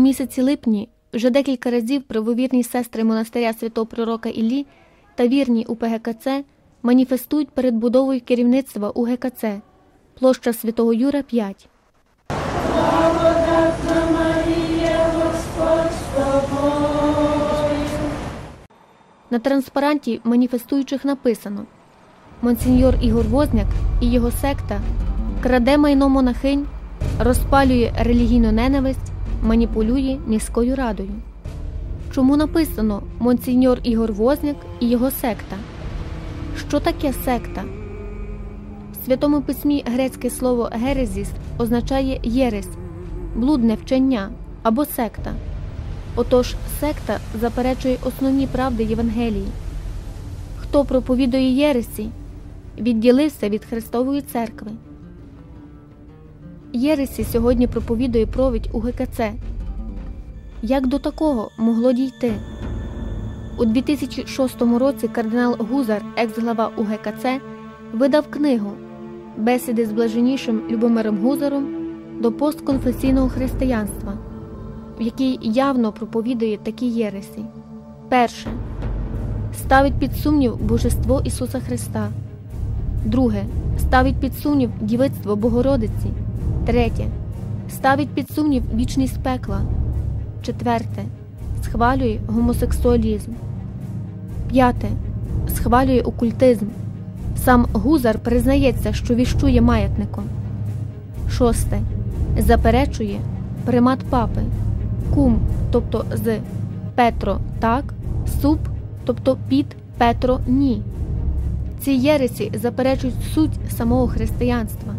місяці липні вже декілька разів правовірні сестри монастиря святого пророка Іллі та вірні у ПГКЦ маніфестують перед будовою керівництва у ГКЦ площа Святого Юра 5. На транспаранті маніфестуючих написано Монсеньор Ігор Возняк і його секта краде майно монахинь, розпалює релігійну ненависть, маніпулює міською радою. Чому написано Монсеньор Ігор Возняк і його секта? Що таке секта? В Святому письмі грецьке слово герезіс означає єресь, блудне вчення або секта. Отож, секта заперечує основні правди Євангелії. Хто проповідує Єресі, відділився від Христової церкви. Єресі сьогодні проповідує провідь у ГКЦ. Як до такого могло дійти? У 2006 році кардинал Гузар, екс-глава УГКЦ, видав книгу Бесіди з блаженнішим Любомиром Гузаром до постконфесійного християнства, в якій явно проповідує такі єресі. Перше. Ставить під сумнів Божество Ісуса Христа. Друге. Ставить під сумнів дівицтво Богородиці. Третє. Ставить під сумнів вічність пекла. Четверте. Схвалює гомосексуалізм. П'яте. Схвалює окультизм. Сам Гузар признається, що віщує маятником. Шосте. Заперечує примат папи. Кум, тобто з Петро так, суп, тобто під Петро ні. Ці єресі заперечують суть самого християнства.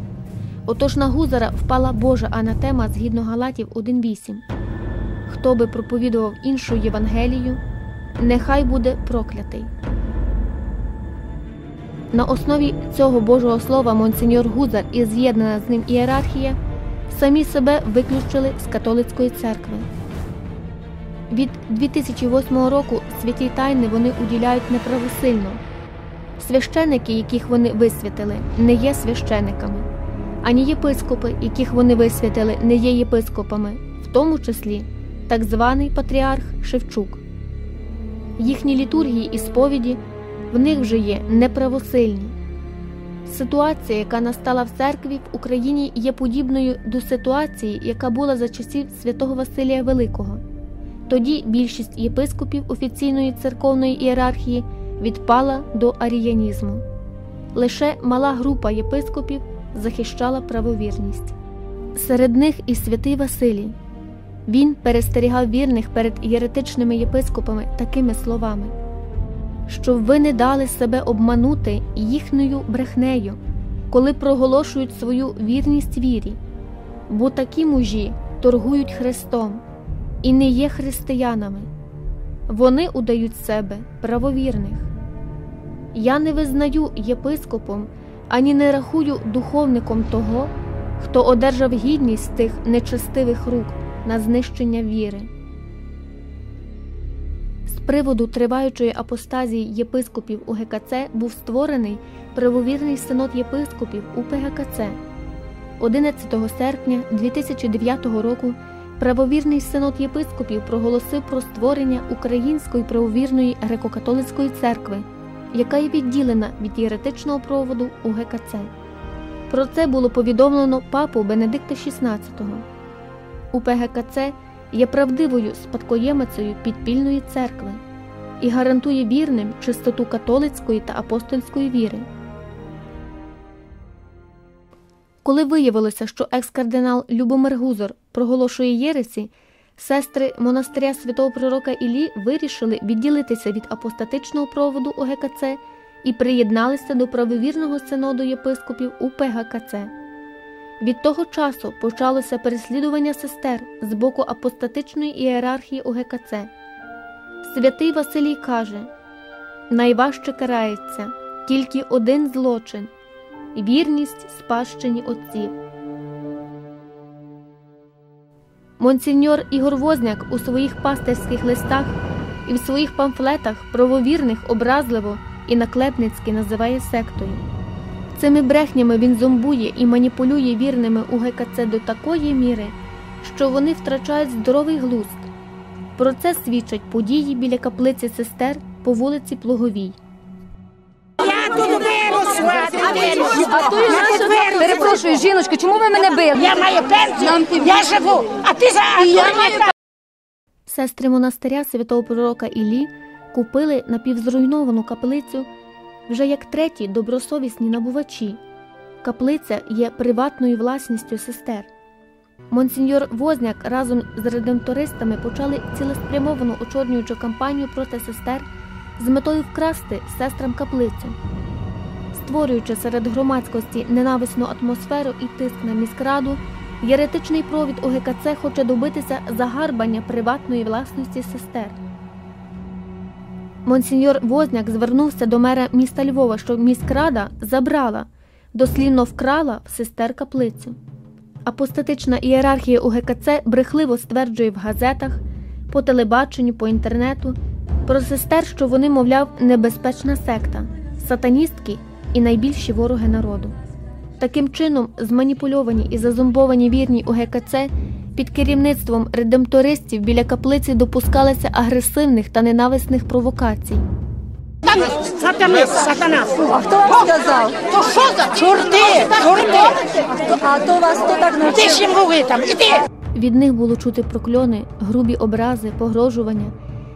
Отож на Гузара впала Божа анатема згідно Галатів 1.8. Хто би проповідував іншу Євангелію, нехай буде проклятий. На основі цього Божого Слова Монсеньор Гузар і з'єднана з ним ієрархія самі себе виключили з католицької церкви. Від 2008 року святі тайни вони уділяють неправосильно. Священики, яких вони висвятили, не є священиками, ані єпископи, яких вони висвятили, не є єпископами, в тому числі так званий патріарх Шевчук. Їхні літургії і сповіді в них вже є неправосильні. Ситуація, яка настала в церкві в Україні, є подібною до ситуації, яка була за часів святого Василія Великого. Тоді більшість єпископів офіційної церковної ієрархії відпала до аріянізму. Лише мала група єпископів захищала правовірність. Серед них і святий Василій. Він перестерігав вірних перед єретичними єпископами такими словами, щоб ви не дали себе обманути їхньою брехнею, коли проголошують свою вірність вірі, бо такі мужі торгують Христом і не є християнами. Вони удають себе правовірних. Я не визнаю єпископом ані не рахую духовником того, хто одержав гідність тих нечестивих рук на знищення віри. З приводу триваючої апостазії єпископів у ГКЦ був створений правовірний синод єпископів у ПГКЦ. 11 серпня 2009 року правовірний синод єпископів проголосив про створення Української правовірної греко-католицької церкви, яка є відділена від єретичного проводу у ГКЦ. Про це було повідомлено папу Бенедикта XVI. УПГКЦ є правдивою спадкоємицею підпільної церкви і гарантує вірним чистоту католицької та апостольської віри. Коли виявилося, що екс-кардинал Любомир Гузор проголошує Єресі, сестри монастиря святого пророка Іллі вирішили відділитися від апостатичного проводу ОГКЦ і приєдналися до правовірного синоду єпископів УПГКЦ. Від того часу почалося переслідування сестер з боку апостатичної ієрархії УГКЦ. Святий Василій каже найважче карається тільки один злочин вірність спадщині отців. Монсеньор Ігор Возняк у своїх пастирських листах і в своїх памфлетах правовірних образливо і наклепницьки називає сектою. Цими брехнями він зомбує і маніпулює вірними у ГКЦ до такої міри, що вони втрачають здоровий глузд. Про це свідчать події біля каплиці сестер по вулиці Плуговій. Я тут виросла, перепрошую, жіночко, чому ви мене били? Я маю пенсію, я живу, Сестри монастиря святого пророка Іллі купили напівзруйновану каплицю вже як треті добросовісні набувачі. Каплиця є приватною власністю сестер. Монсеньор Возняк разом з редемтористами почали цілеспрямовану очорнюючу кампанію проти сестер з метою вкрасти сестрам каплицю. Створюючи серед громадськості ненависну атмосферу і тиск на міськраду, Єретичний провід УГКЦ хоче добитися загарбання приватної власності сестер. Монсеньор Возняк звернувся до мера міста Львова, що міськрада забрала, дослівно вкрала в сестер каплицю. Апостатична ієрархія УГКЦ брехливо стверджує в газетах, по телебаченню, по інтернету про сестер, що вони, мовляв, небезпечна секта, сатаністки і найбільші вороги народу. Таким чином, зманіпульовані і зазомбовані вірні у ГКЦ під керівництвом редемтористів біля каплиці допускалися агресивних та ненависних провокацій. Сатанист, сатана. А хто вам сказав? То що за чорти, чорти? А то вас хто так Ти навчив? ж їм говори там, іди. Від них було чути прокльони, грубі образи, погрожування,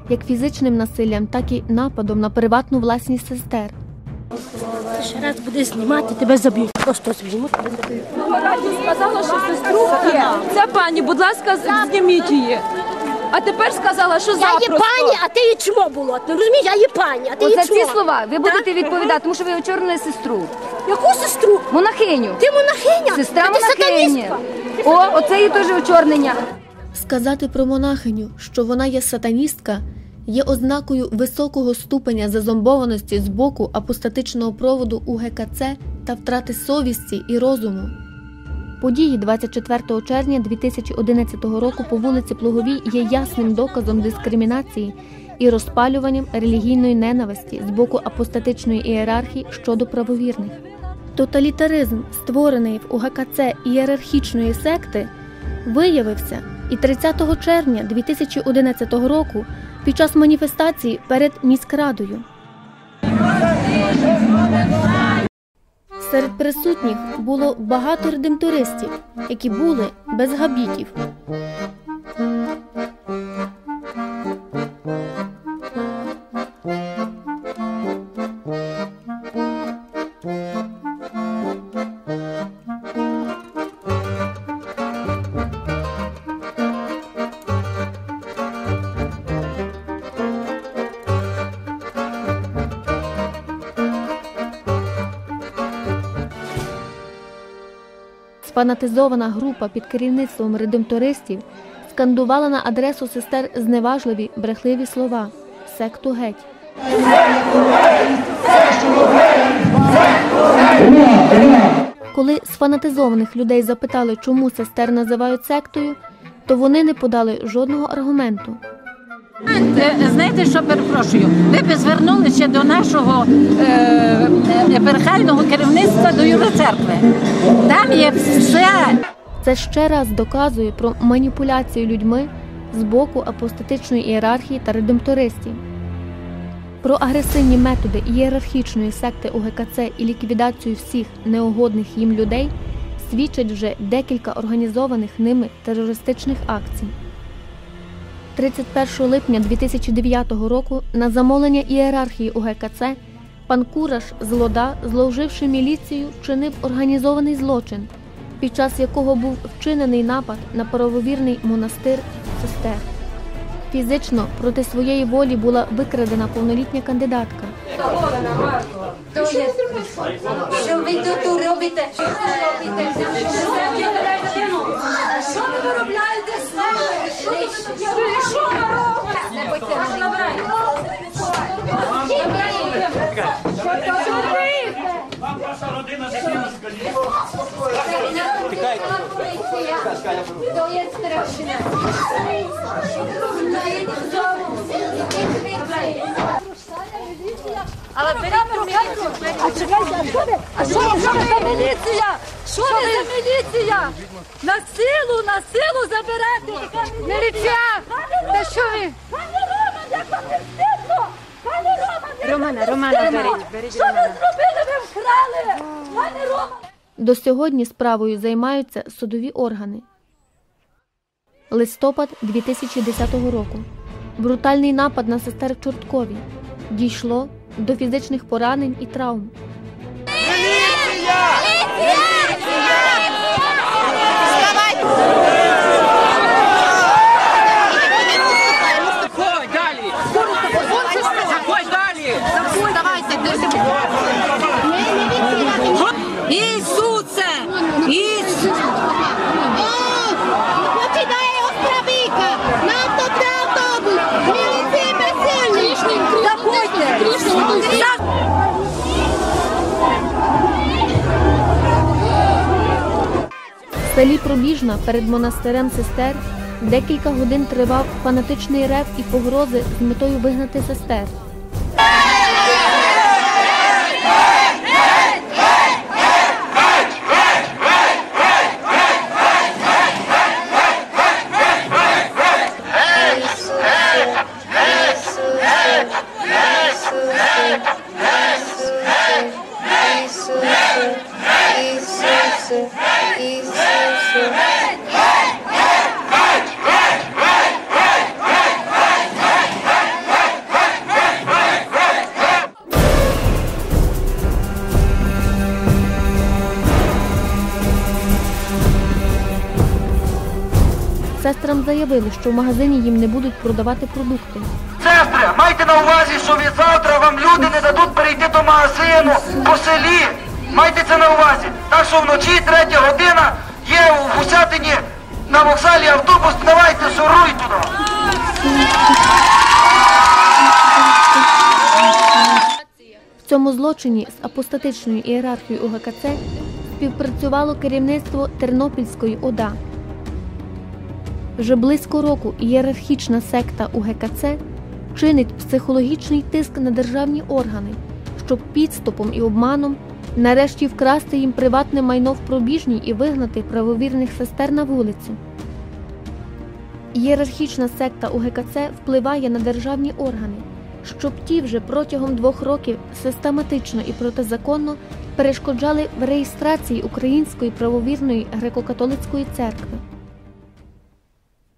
як фізичним насиллям, так і нападом на приватну власність сестер. Ще раз буде знімати, тебе заб'ють. Просто звільнуть. Сказала, що сестру є. Ця пані, будь ласка, з- зніміть її. А тепер сказала, що Я запросто. є пані, а ти є чмо було. Ти розумієш, я є пані, а ти є Оце чмо. ці слова ви будете відповідати, тому що ви очорнили сестру. Яку сестру? Монахиню. Ти монахиня? Сестра ти сатаністка. О, оце її теж очорнення. Сказати про монахиню, що вона є сатаністка, є ознакою високого ступеня зазомбованості з боку апостатичного проводу УГКЦ та втрати совісті і розуму. Події 24 червня 2011 року по вулиці Плуговій є ясним доказом дискримінації і розпалюванням релігійної ненависті з боку апостатичної ієрархії щодо правовірних. Тоталітаризм, створений в УГКЦ ієрархічної секти, виявився і 30 червня 2011 року під час маніфестації перед міськрадою. Серед присутніх було багато редемтористів, які були без габітів. Сфанатизована група під керівництвом редемтористів скандувала на адресу сестер зневажливі брехливі слова секту геть. Коли сфанатизованих людей запитали, чому сестер називають сектою, то вони не подали жодного аргументу. Е, Знаєте, що перепрошую? Ви б звернулися до нашого е, епархіального керівництва до Юроцеркви. Там є все. Це ще раз доказує про маніпуляцію людьми з боку апостатичної ієрархії та редемтористів. Про агресивні методи ієрархічної секти УГКЦ і ліквідацію всіх неугодних їм людей свідчать вже декілька організованих ними терористичних акцій. 31 липня 2009 року на замовлення ієрархії УГКЦ пан Кураш з Лода, зловживши міліцію, вчинив організований злочин, під час якого був вчинений напад на правовірний монастир сестер. Фізично проти своєї волі була викрадена повнолітня кандидатка. Що ви тут робите? Що ви робите? Що ви виробляєте з Що ви робите? А чекайте, а що міліція? Що ви за міліція? На силу, на силу заберете! Міліція! Та що ви? Пане Роман, як вам не встидно? Пане Роман, як Романа, Романа, беріть, беріть що ви зробили? Ви вкрали! Пане Роман! До сьогодні справою займаються судові органи. Листопад 2010 року. Брутальний напад на сестер в Чорткові. Дійшло до фізичних поранень і травм. Заходьте! В селі Пробіжна перед монастирем сестер декілька годин тривав фанатичний рев і погрози з метою вигнати сестер. Заявили, що в магазині їм не будуть продавати продукти. Сестри, майте на увазі, що від завтра вам люди не дадуть перейти до магазину по селі. Майте це на увазі. Так що вночі, третя година, є у Гусятині на вокзалі автобус, давайте суруй туди. В цьому злочині з апостатичною ієрархією УГКЦ співпрацювало керівництво Тернопільської ОДА. Вже близько року ієрархічна секта УГКЦ чинить психологічний тиск на державні органи, щоб підступом і обманом нарешті вкрасти їм приватне майно в пробіжній і вигнати правовірних сестер на вулицю. Ієрархічна секта УГКЦ впливає на державні органи, щоб ті вже протягом двох років систематично і протизаконно перешкоджали в реєстрації Української правовірної греко-католицької церкви.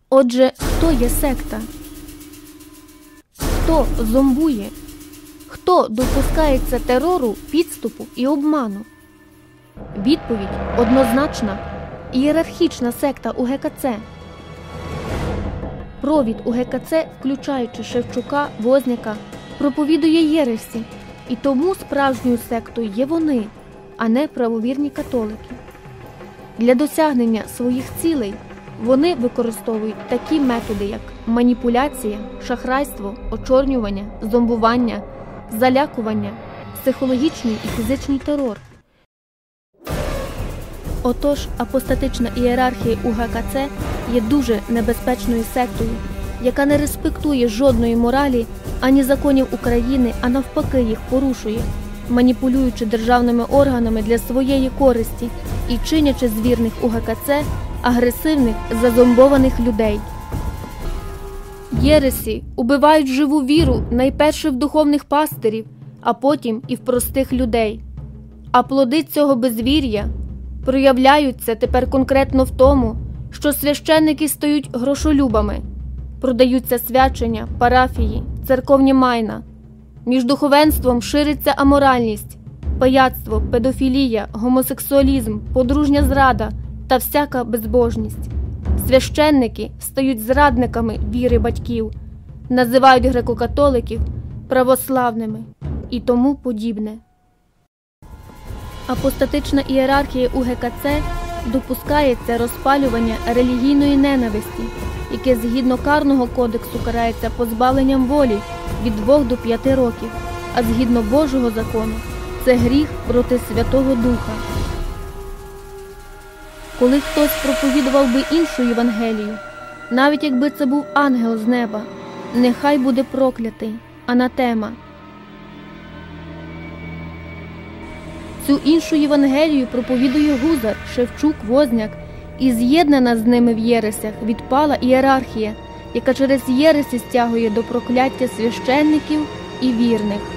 Отже, хто є секта? Хто зомбує? Хто допускається терору, підступу і обману? Відповідь однозначна ієрархічна секта УГКЦ. Провід УГКЦ, включаючи Шевчука, Возняка, проповідує єресі, і тому справжньою сектою є вони, а не правовірні католики. Для досягнення своїх цілей вони використовують такі методи, як маніпуляція, шахрайство, очорнювання, зомбування, залякування, психологічний і фізичний терор. Отож, апостатична ієрархія УГКЦ є дуже небезпечною сектою, яка не респектує жодної моралі ані законів України, а навпаки їх порушує, маніпулюючи державними органами для своєї користі і чинячи з вірних УГКЦ агресивних зазомбованих людей. Єресі убивають живу віру найперше в духовних пастирів, а потім і в простих людей. А плоди цього безвір'я проявляються тепер конкретно в тому, що священники стають грошолюбами, продаються свячення, парафії, церковні майна. Між духовенством шириться аморальність, пияцтво, педофілія, гомосексуалізм, подружня зрада та всяка безбожність. Священники стають зрадниками віри батьків, називають греко-католиків православними і тому подібне. Апостатична ієрархія УГКЦ допускається розпалювання релігійної ненависті, яке згідно карного кодексу карається позбавленням волі від 2 до 5 років, а згідно Божого закону це гріх проти Святого Духа. Коли хтось проповідував би іншу Євангелію, навіть якби це був ангел з неба, нехай буде проклятий, анатема. Цю іншу Євангелію проповідує Гузар, Шевчук, Возняк, і з'єднана з ними в єресях відпала ієрархія, яка через єресі стягує до прокляття священників і вірних.